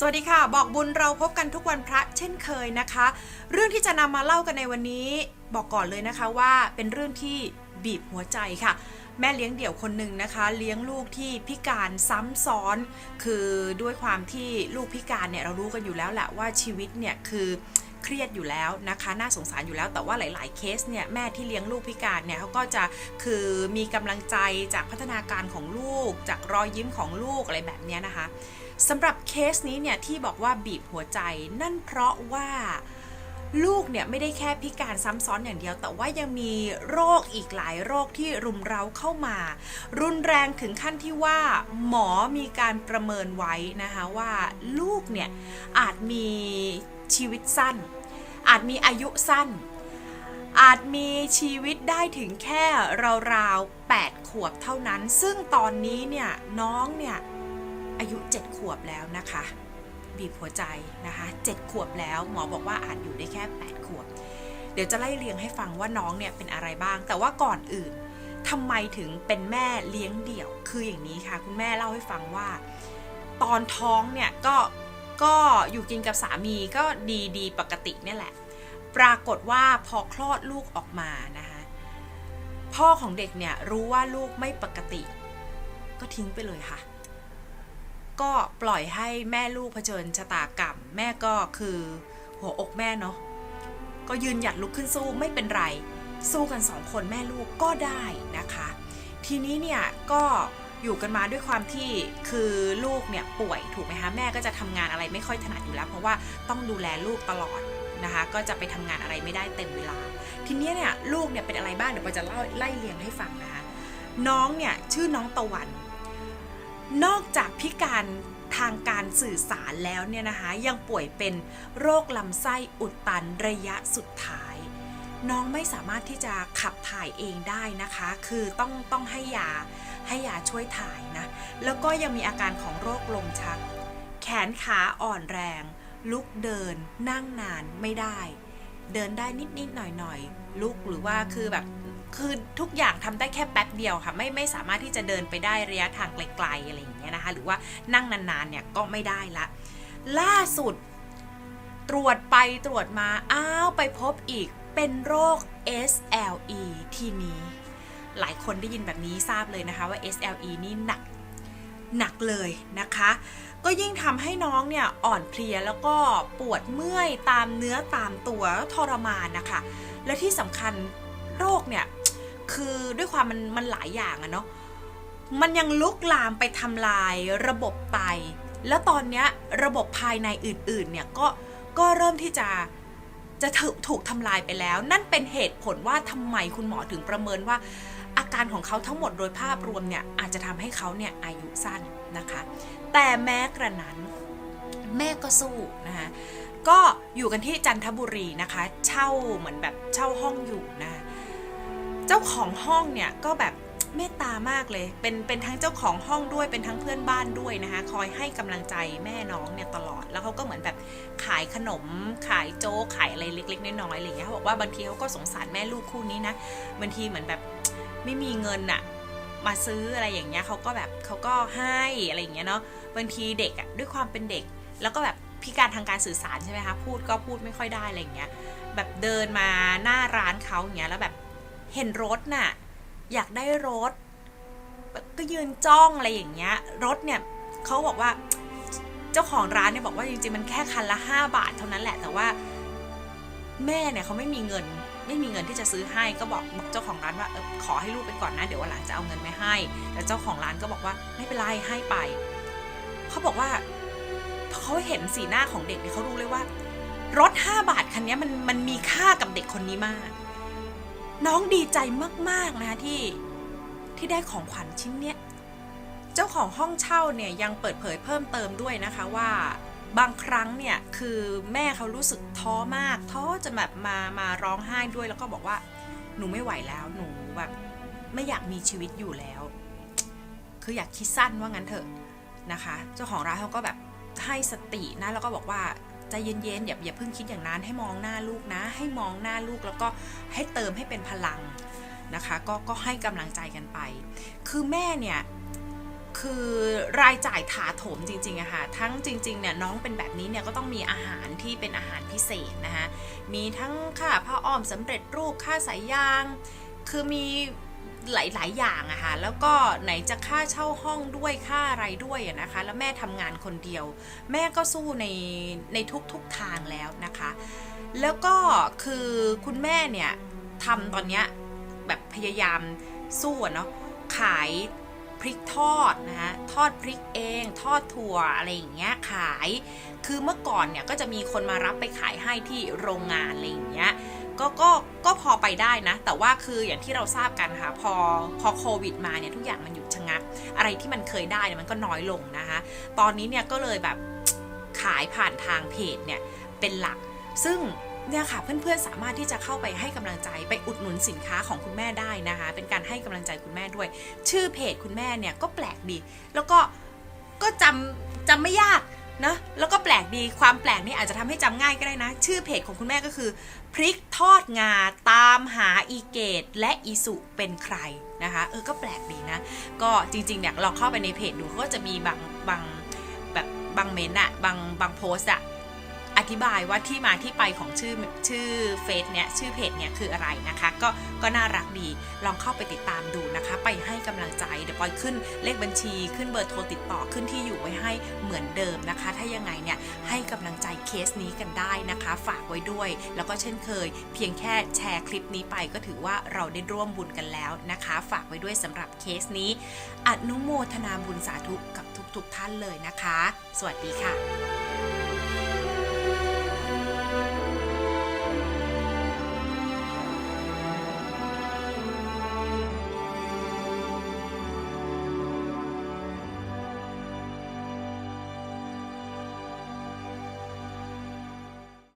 สวัสดีค่ะ บอกบุญเราพบกันทุกวันพระเช่นเคยนะคะ เรื่องที่จะนำมาเล่ากันในวันนี้ บอกก่อนเลยนะคะว่าเป็นเรื่องที่บีบหัวใจค่ะ แม่เลี้ยงเดี่ยวคนหนึ่งนะคะ เลี้ยงลูกที่พิการซ้ำซ้อน คือด้วยความที่ลูกพิการเนี่ยเรารู้กันอยู่แล้วแหละว่าชีวิตเนี่ยคือเครียดอยู่แล้วนะคะน่าสงสารอยู่แล้วแต่ว่าหลาย ๆ เคสเนี่ยแม่ที่เลี้ยงลูกพิการเนี่ยเขาก็จะคือมีกำลังใจจากพัฒนาการของลูก จากรอยยิ้มของลูกอะไรแบบเนี้ยนะคะ สำหรับเคสนี้เนี่ยที่บอกว่าบีบหัวใจนั่นเพราะว่าลูกเนี่ยไม่ได้แค่พิการซ้ำซ้อนอย่างเดียว แต่ว่ายังมีโรคอีกหลายโรคที่รุมเร้าเข้ามา รุนแรงถึงขั้นที่ว่าหมอมีการประเมินไว้นะคะว่าลูกเนี่ยอาจมีชีวิตสั้น อาจมีอายุสั้น อาจมีชีวิตได้ถึงแค่ราวๆ8ขวบเท่านั้น ซึ่งตอนนี้เนี่ยน้องเนี่ย อายุ 7 ขวบแล้วนะคะ บีบหัวใจนะคะ7ขวบแล้วหมอบอกว่าอาจอยู่ได้แค่ 8 ขวบ เดี๋ยวจะไล่เรียงให้ฟังว่าน้องเนี่ยเป็นอะไรบ้าง แต่ว่าก่อนอื่นทำไมถึงเป็นแม่เลี้ยงเดี่ยว คืออย่างนี้ค่ะ คุณแม่เล่าให้ฟังว่า ตอนท้องเนี่ยก็ก็อยู่กินกับสามีก็ดีดีปกติเนี่ยแหละ ปรากฏว่าพอคลอดลูกออกมานะคะพ่อของเด็กเนี่ยรู้ว่าลูกไม่ปกติ ก็ทิ้งไปเลยค่ะ ก็ปล่อยให้แม่ลูกเผชิญชะตากรรม แม่ก็คือหัวอกแม่เนาะก็ยืนหยัดลุกขึ้นสู้ไม่เป็นไร สู้กันสองคนแม่ลูกก็ได้นะคะ ทีนี้เนี่ยก็อยู่กันมาด้วยความที่คือลูกเนี่ยป่วยถูกไหมคะแม่ก็จะทำงานอะไรไม่ค่อยถนัดอยู่แล้ว เพราะว่าต้องดูแลลูกตลอดนะคะ ก็จะไปทำงานอะไรไม่ได้เต็มเวลา ทีนี้เนี่ยลูกเนี่ยเป็นอะไรบ้างเดี๋ยวปอจะเล่าไล่เรียงให้ฟังนะคะน้องเนี่ยชื่อน้องตะวัน นอกจากพิการทางการสื่อสารแล้วเนี่ยนะคะยังป่วยเป็นโรคลำไส้อุดตันระยะสุดท้าย น้องไม่สามารถที่จะขับถ่ายเองได้นะคะ คือต้องต้องให้ยาให้ยาช่วยถ่ายนะ แล้วก็ยังมีอาการของโรคลมชัก แขนขาอ่อนแรง ลุกเดิน นั่งนานไม่ได้ เดินได้นิดนิดๆหน่อยหน่อยๆลุกหรือว่าคือแบบ คือทุกอย่างทำได้แค่แป๊บเดียวค่ะ ไม่ไม่สามารถที่จะเดินไปได้ระยะทางไกลๆอะไรอย่างเงี้ยนะคะ หรือว่านั่งนานๆเนี่ยก็ไม่ได้ละ ล่าสุดตรวจไปตรวจมา อ้าวไปพบอีกเป็นโรค SLE ทีนี้ หลายคนได้ยินแบบนี้ทราบเลยนะคะว่า SLE นี่หนักหนักเลยนะคะ ก็ยิ่งทำให้น้องเนี่ยอ่อนเพลียแล้วก็ปวดเมื่อยตามเนื้อตามตัวทรมานนะคะ และที่สำคัญโรคเนี่ย คือด้วยความมันมันหลายอย่างอะเนาะมันยังลุกลามไปทำลายระบบไต แล้วตอนเนี้ยระบบภายในอื่นๆเนี่ยก็ก็เริ่มที่จะจะถูกถูกทำลายไปแล้ว นั่นเป็นเหตุผลว่าทำไมคุณหมอถึงประเมินว่า อาการของเขาทั้งหมดโดยภาพรวมเนี่ยอาจจะทำให้เขาเนี่ยอายุสั้นนะคะ แต่แม้กระนั้นแม่ก็สู้นะคะก็อยู่กันที่จันทบุรีนะคะ เช่าเหมือนแบบเช่าห้องอยู่นะคะ เจ้าของห้องเนี่ยก็แบบเมตตามากเลย เป็นเป็นทั้งเจ้าของห้องด้วยเป็นทั้งเพื่อนบ้านด้วยนะคะ คอยให้กำลังใจแม่น้องเนี่ยตลอด แล้วเขาก็เหมือนแบบขายขนม ขายโจ๊กขายอะไรเล็ก ๆ น้อยๆอะไรอย่างเงี้ยเขาบอกว่าบางทีเขาก็สงสารแม่ลูกคู่นี้นะบางทีเหมือนแบบไม่มีเงินอะมาซื้ออะไรอย่างเงี้ยเขาก็แบบเขาก็ให้อะไรอย่างเงี้ยเนาะบางทีเด็กอะด้วยความเป็นเด็ก แล้วก็แบบพิการทางการสื่อสารใช่ไหมคะพูดก็พูดไม่ค่อยได้อะไรอย่างเงี้ยแบบเดินมาหน้าร้านเขาอย่างเงี้ยแล้วแบบ เห็นรถน่ะ อยากได้รถ ก็ยืนจ้องอะไรอย่างเงี้ย รถเนี่ยเขาบอกว่าเจ้าของร้านเนี่ยบอกว่าจริงๆมันแค่คันละ 5 บาทเท่านั้นแหละ แต่ว่าแม่เนี่ยเขาไม่มีเงิน ไม่มีเงินที่จะซื้อให้ก็บอกบอกเจ้าของร้านว่าออขอให้ลูกไปก่อนนะ เดี๋ยววันหลังจะเอาเงินไปให้ แต่เจ้าของร้านก็บอกว่าไม่เป็นไรให้ไป เขาบอกว่าเขาเห็นสีหน้าของเด็กเนี่ยเขารู้เลยว่า รถ 5 บาทคันนี้มันมันมีค่ากับเด็กคนนี้มาก น้องดีใจมากๆนะคะที่ที่ได้ของขวัญชิ้นเนี้ยเจ้าของห้องเช่าเนี่ยยังเปิดเผยเพิ่มเติมด้วยนะคะว่าบางครั้งเนี่ยคือแม่เขารู้สึกท้อมากท้อจนแบบมามาร้องไห้ด้วยแล้วก็บอกว่าหนูไม่ไหวแล้วหนูแบบไม่อยากมีชีวิตอยู่แล้ว คืออยากคิดสั้นว่างั้นเถอะนะคะ เจ้าของร้านเขาก็แบบให้สตินะแล้วก็บอกว่า ใจเย็นๆอย่าอย่าเพิ่งคิดอย่างนั้นให้มองหน้าลูกนะ ให้มองหน้าลูกแล้วก็ให้เติมให้เป็นพลังนะคะก็ก็ให้กำลังใจกันไป คือแม่เนี่ยคือรายจ่ายถาโถมจริงๆอะค่ะ ทั้งจริงๆเนี่ยน้องเป็นแบบนี้เนี่ยก็ต้องมีอาหารที่เป็นอาหารพิเศษนะคะ มีทั้งค่าผ้าอ้อมสำเร็จรูปค่าสายยาง คือมี หลาย ๆ อย่างอะค่ะ แล้วก็ไหนจะค่าเช่าห้องด้วยค่าอะไรด้วยอะนะคะ แล้วแม่ทำงานคนเดียว แม่ก็สู้ในในทุก ๆ ทางแล้วนะคะ แล้วก็คือคุณแม่เนี่ยทำตอนเนี้ยแบบพยายามสู้เนาะ ขายพริกทอดนะคะทอดพริกเอง ทอดถั่วอะไรอย่างเงี้ยขาย คือเมื่อก่อนเนี่ยก็จะมีคนมารับไปขายให้ที่โรงงานอะไรอย่างเงี้ย ก็ก็ก็พอไปได้นะ แต่ว่าคืออย่างที่เราทราบกันค่ะพอพอโควิดมาเนี่ยทุกอย่างมันหยุดชะงัก อะไรที่มันเคยได้เนี่ยมันก็น้อยลงนะคะ ตอนนี้เนี่ยก็เลยแบบขายผ่านทางเพจเนี่ยเป็นหลัก ซึ่งเนี่ยค่ะเพื่อนๆสามารถที่จะเข้าไปให้กำลังใจไปอุดหนุนสินค้าของคุณแม่ได้นะคะ เป็นการให้กำลังใจคุณแม่ด้วย ชื่อเพจคุณแม่เนี่ยก็แปลกดี แล้วก็ก็จำจำไม่ยาก นะแล้วก็แปลกดีความแปลกนี่อาจจะทำให้จำง่ายก็ได้นะ ชื่อเพจของคุณแม่ก็คือ พริกทอดงาตามหาอีเกต และอีสุเป็นใครนะคะ เออก็แปลกดีนะ ก็จริงๆเนี่ยลองเข้าไปในเพจดูเขาก็จะมีบางบางแบบบางเมนอะบางบางโพสอะ อธิบายว่าที่มาที่ไปของชื่อชื่อเฟซเนี่ยชื่อเพจเนี่ยคืออะไรนะคะ ก็ก็น่ารักดีลองเข้าไปติดตามดูนะคะ ไปให้กำลังใจเดี๋ยวปอยขึ้นเลขบัญชีขึ้นเบอร์โทรติดต่อขึ้นที่อยู่ไว้ให้เหมือนเดิมนะคะ ถ้ายังไงเนี่ยให้กำลังใจเคสนี้กันได้นะคะ ฝากไว้ด้วย แล้วก็เช่นเคย เพียงแค่แชร์คลิปนี้ไปก็ถือว่าเราได้ร่วมบุญกันแล้วนะคะ ฝากไว้ด้วยสำหรับเคสนี้อนุโมทนาบุญสาธุกับทุกๆท่านเลยนะคะ สวัสดีค่ะ